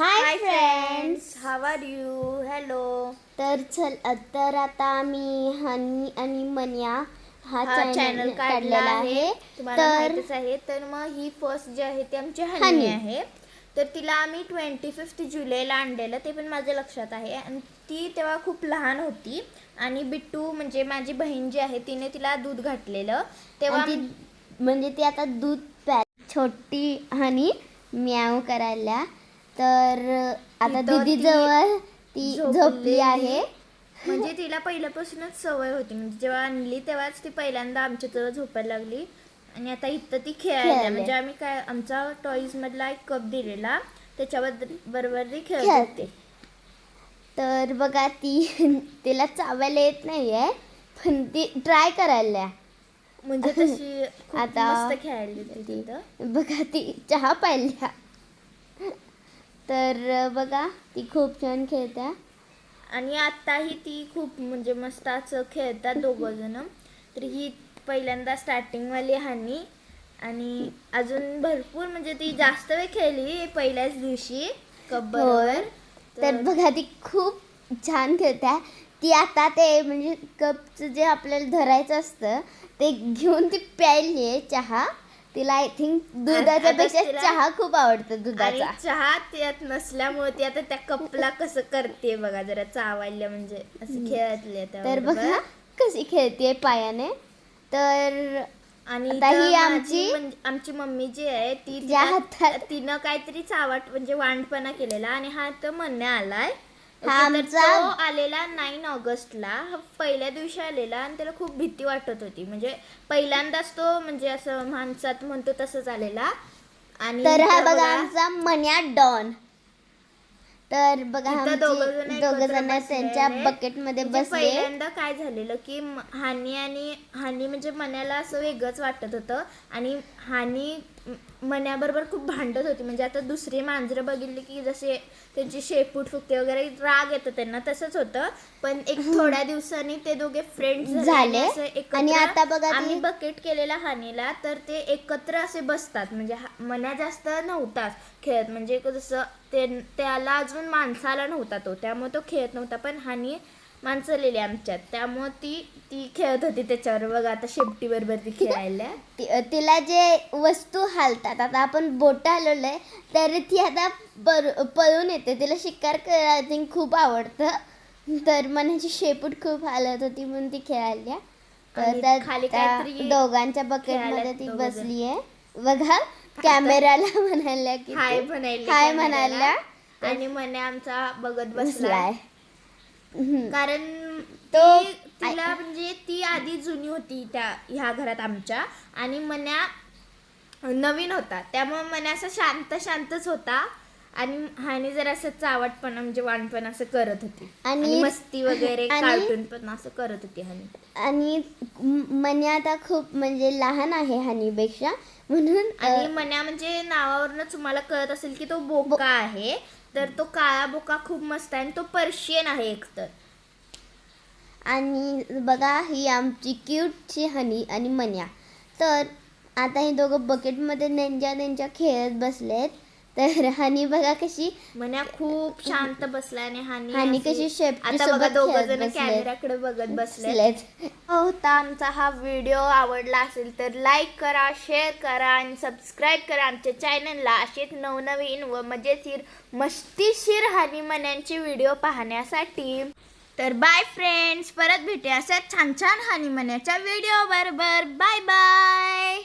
Hi friends how are you hello तर चल तर आता आम्ही हनी आणि मन्या हा चॅनल चॅनल काढलेला आहे. तुम्हाला तर माहितच आहे. तर मग ही फर्स्ट जी आहे ती आमची हनी. हनी. आहे. तर तिला आम्ही ट्वेंटी फिफ्थ जुलैला आणलेलं ते पण माझ्या लक्षात आहे. आणि ती तेव्हा खूप लहान होती. आणि बिट्टू म्हणजे माझी बहीण जी आहे तिने तिला दूध घातलेलं. तेव्हा आणि ती- म्हणजे ती आता दूध प्या छोटी हनी म्याव करायला तर आता तिथं दीदी ती जवळ ती झोपली झोपलेली. आहे. म्हणजे तिला पहिल्यापासूनच सवय होती. म्हणजे जेव्हा आणली तेव्हाच ती पहिल्यांदा आमच्याजवळ झोपायला लागली. आणि आता इथं ती खेळायला खेळायला. म्हणजे आम्ही काय आमचा टॉईज मधला एक कप दिलेला. त्याच्याबद्दल बरोबर ती खेळत तर बघा ती तिला चावायला येत नाहीये पण ती ट्राय करायला म्हणजे तशी खूप आता मस्त खेळायली तिथं. बघा ती चहा पाहिल्या तर बघा ती खूप छान खेळत्या. आणि आताही ती खूप म्हणजे मस्त असं खेळतात दोघं जण. तर ही पहिल्यांदा स्टार्टिंग वाली हानी. आणि अजून भरपूर म्हणजे ती जास्त वेळ खेळली पहिल्याच दिवशी कप बरोबर तर बघा ती खूप छान खेळत्या. ती आता ते म्हणजे कपचं जे आपल्याला धरायचं असतं ते घेऊन ती प्यायली आहे चहा. तिला आय थिंक दुधाच्या पेक्षा तिला- चहा खूप आवडतं आणि दुधाचा चहा त्यात नसल्यामुळे ती आता त्या कपला कसं करते बघा जरा चावायला म्हणजे असं खेळतले तर बघा कशी खेळते पायाने. तर आणि आता इथं ही माझी आमची- म्हणजे आमची मम्मी जी आहे ती ज्या तिला- हातात- तिनं काहीतरी चावट म्हणजे वांडपणा केलेला आणि हा तर म्हणण्या आलाय. हा तर आमचा- तो आलेला नाईन ऑगस्टला पहिल्या दिवशी आलेला आणि त्याला खूप भीती वाटत होती. म्हणजे पहिल्यांदाच तो म्हणजे असं माणसात म्हणतो तसंच आलेला. आणि तर हा इथं बघा आमचा मन्या डॉन. तर बघा इथं दोघं जण दोघं त्यांच्या. बकेटमध्ये म्हणजे बसले. पहिल्यांदा काय झालेलं की म- हानी आणि हानी म्हणजे मन्याला असं वेगळंच वाटत होतं. आणि हानी म- मन्याबरोबर खूप भांडत होती. म्हणजे आता दुसरी मांजरं बघितली की जसे त्यांची शेपूट फुकते वगैरे राग येतो त्यांना तसंच होतं. पण एक थोड्या दिवसांनी ते दोघे फ्रेंड्स झाले. आणि आता बघा आम्ही बकेट केलेला हानीला तर ते एकत्र असे बसतात. म्हणजे मन्या जास्त नव्हताच खेळत. म्हणजे जसं ते त्याला अजून माणसाला नव्हता तो. त्यामुळे तो खेळत नव्हता. पण हानी माणसलेली आमच्यात. त्यामुळे ती ती खेळत होती त्याच्यावर. बघा आता शेपटी बरोबर ती खेळायला. ति- तिला जे वस्तू हालतात आता आपण बोट हलवलंय तर ती आता बर पळून येते. तिला शिकार करायला खूप आवडतं. तर मनाची शेपूट खूप हालत होती म्हणून ती खेळायला आणि खाली काहीतरी दोघांच्या बकेटमध्ये ती दोघंजण. बसली आहे बघा कॅमेराला म्हणाल्या की हाय ती- म्हणायला हाय म्हणाल्या. आणि मने आमचा बघत बसलाय. कारण तो- तिला म्हणजे ती आधी जुनी होती त्या ह्या घरात आमच्या. आणि मन्या नवीन होता. त्यामुळे मन्या असं शांत शांतच होता. आणि हानी जर असं चावटपणा म्हणजे वाणपण असं करत होती. आणि- आणि मस्ती वगैरे आणि- कार्टून पण असं करत होती हानी आणि मन्या आता खूप म्हणजे लहान आहे हनीपेक्षा म्हणून अ, आणि मन्या म्हणजे नावावरूनच तुम्हाला कळत असेल की तो बोका आहे. तर तो काळा बोका खूप मस्त आहे आणि तो पर्शियन आहे एकतर. आणि बघा ही आमची क्यूटची हनी आणि मन्या. तर आता हे दोघं बकेटमध्ये नेंजा नेंजा खेळत बसलेत. तर हनी बघा कशी मन्या खूप शांत बसलाय आणि हानी हानी अशी- कशी शेपटी आता बघा सोबत दोघं खेळत जण बसलेत. कॅमेराकडे बघत बसले बसलेत. होता आमचा हा व्हिडिओ आवडला असेल तर लाईक करा शेअर करा आणि सबस्क्राईब करा आमच्या चॅनलला असेच नवनवीन व मजेशीर मस्तीशीर हानिमन्यांचे व्हिडिओ पाहण्यासाठी. तर बाय फ्रेंड्स परत भेटूया अशाच छान छान हानिमन्याच्या व्हिडिओ बरोबर. Bye bye